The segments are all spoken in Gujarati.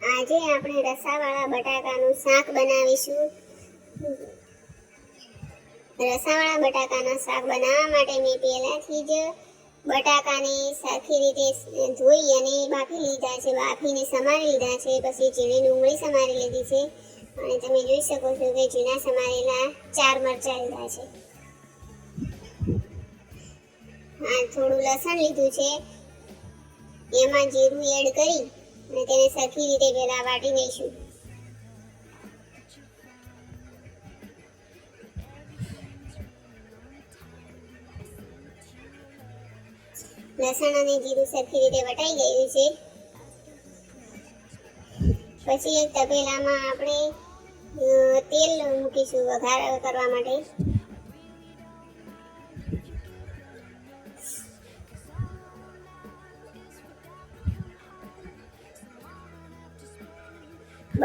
આજે આપણે રસાવાળા બટાકાનું શાક બનાવીશું. રસાવાળા બટાકાના શાક બનાવવા માટે મેં પહેલાંથી જ બટાકાને સરખી રીતે ધોઈ અને બાફી લીધા છે. બાફીને સમારી લીધા છે. પછી ઝીણી ડુંગળી સમારી લીધી છે. અને તમે જોઈ શકો છો કે ઝીણા સમારેલા ચાર મરચાં લીધા છે. આ થોડું લસણ લીધું છે. એમાં જીરું એડ કરી અને તેને સરખી રીતે ભેગા વાટી લઈશું. લસણ અને જીરું સરખી રીતે વટાઈ ગયું છે. પછી એક તપેલામાં આપણે તેલ મૂકીશું વઘાર કરવા માટે.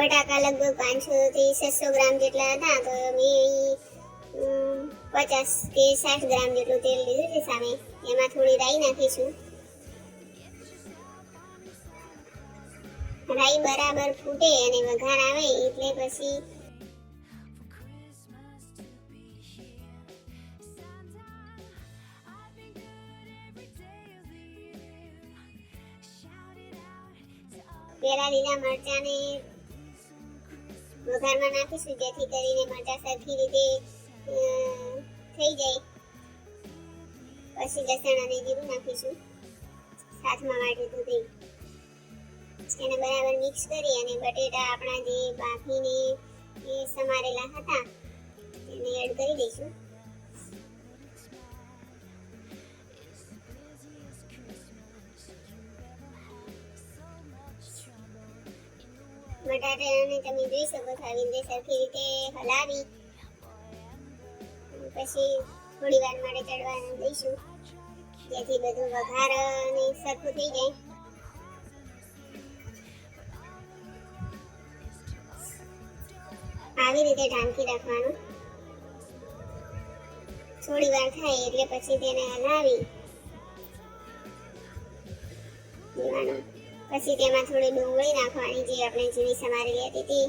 બટાકા લગભગ પાંચસો થી છસો ગ્રામ જેટલા હતા તો મેં પચાસ કે સાઠ ગ્રામ જેટલું તેલ લીધું છે સામે. એમાં થોડી રાઈ નાખીશું. રાઈ બરાબર ફૂટે અને વઘાર આવે એટલે પછી પેલા લીલા મરચાંને વઘારમાં નાખીશું, જેથી કરીને મરચાં સરખી રીતે થઈ જાય. પછી લસણ અને જીરું નાખીશું, સાથમાં વાટ્યું દૂધ એને બરાબર મિક્સ કરી અને બટેટા આપણા જે બાફીને સમારેલા હતા, એને એડ કરી દઈશું. બટાટાને તમે જોઈ શકો છો આવી રીતે સરખી રીતે હલાવી. પછી થોડી વાર માટે ચડવાનું દઈશું. જેથી બધું વઘાર ને સરખું થઈ જાય. આવી રીતે ઢાંકી રાખવાનું. થોડી વાર થાય એટલે પછી તેને હલાવી દેવાનું. પછી તેમાં થોડી ડુંગળી નાખવાની જે આપણે ઝીણી સમારેલી હતી તે.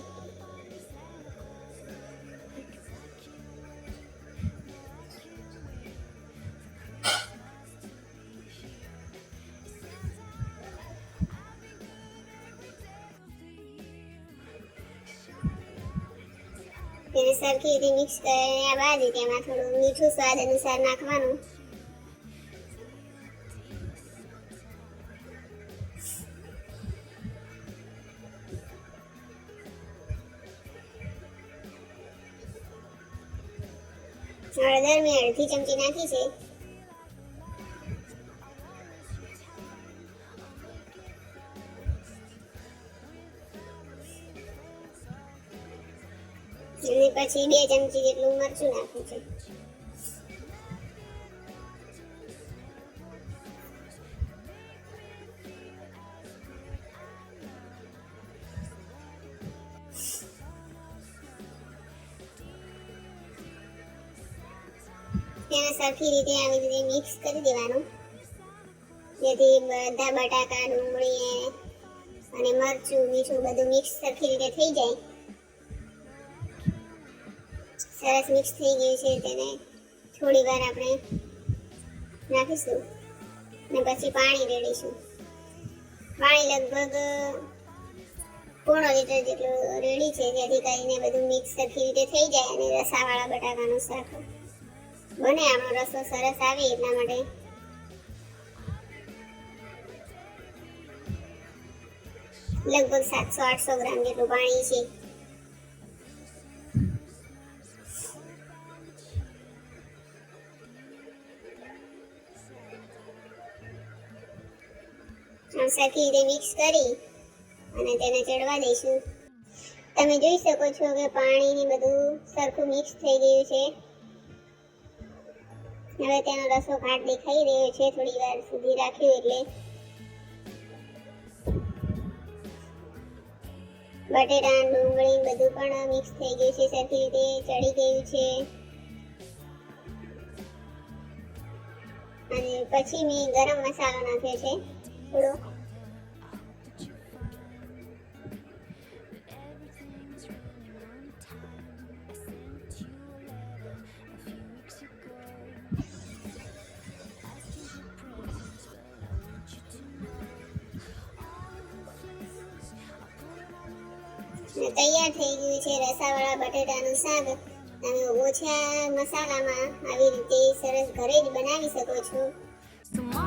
તેને સરખી રીતે મિક્સ કર્યા બાદ તેમાં થોડું મીઠું સ્વાદ અનુસાર નાખવાનું. હળદર મેં અડધી ચમચી નાખી છે. અને પછી બે ચમચી જેટલું મરચું નાખવું છે. તેને સરખી રીતે આવી રીતે મિક્સ કરી દેવાનું. જેથી બધા બટાકા ડુંગળી અને મરચું, મીઠું બધું મિક્સ સરખી રીતે થઈ જાય. સરસ મિક્સ થઈ ગયું છે તેને થોડી વાર આપણે નાખીશું અને પછી પાણી રેડીશું પાણી લગભગ પોણો લીટર જેટલું રેડી છે, જેથી કરીને બધું મિક્સ સરખી રીતે થઈ જાય અને રસાવાળા બટાકાનું શાક બને આપણો રસો સરસ આવે એટલા માટે. લગભગ સાતસો, આઠસો ગ્રામ જેટલું પાણી છે. સરખી રીતે મિક્સ કરી અને તેને ચડવા દઈશું. તમે જોઈ શકો છો કે પાણી ને બધું સરખું મિક્સ થઈ ગયું છે. હવે તેનો રસો ઘાટ દેખાઈ રહ્યો છે થોડી વાર સુધી રાખ્યો એટલે. બટેટા, ડુંગળી બધું પણ મિક્સ થઈ ગયું છે, સરખી રીતે ચડી ગયું છે. અને પછી મેં ગરમ મસાલો નાખ્યો છે થોડો. તૈયાર થઈ ગયું છે રસાવાળા બટેટાનું શાક. તમે ઓછા મસાલામાં આવી રીતે સરસ ઘરે જ બનાવી શકો છો.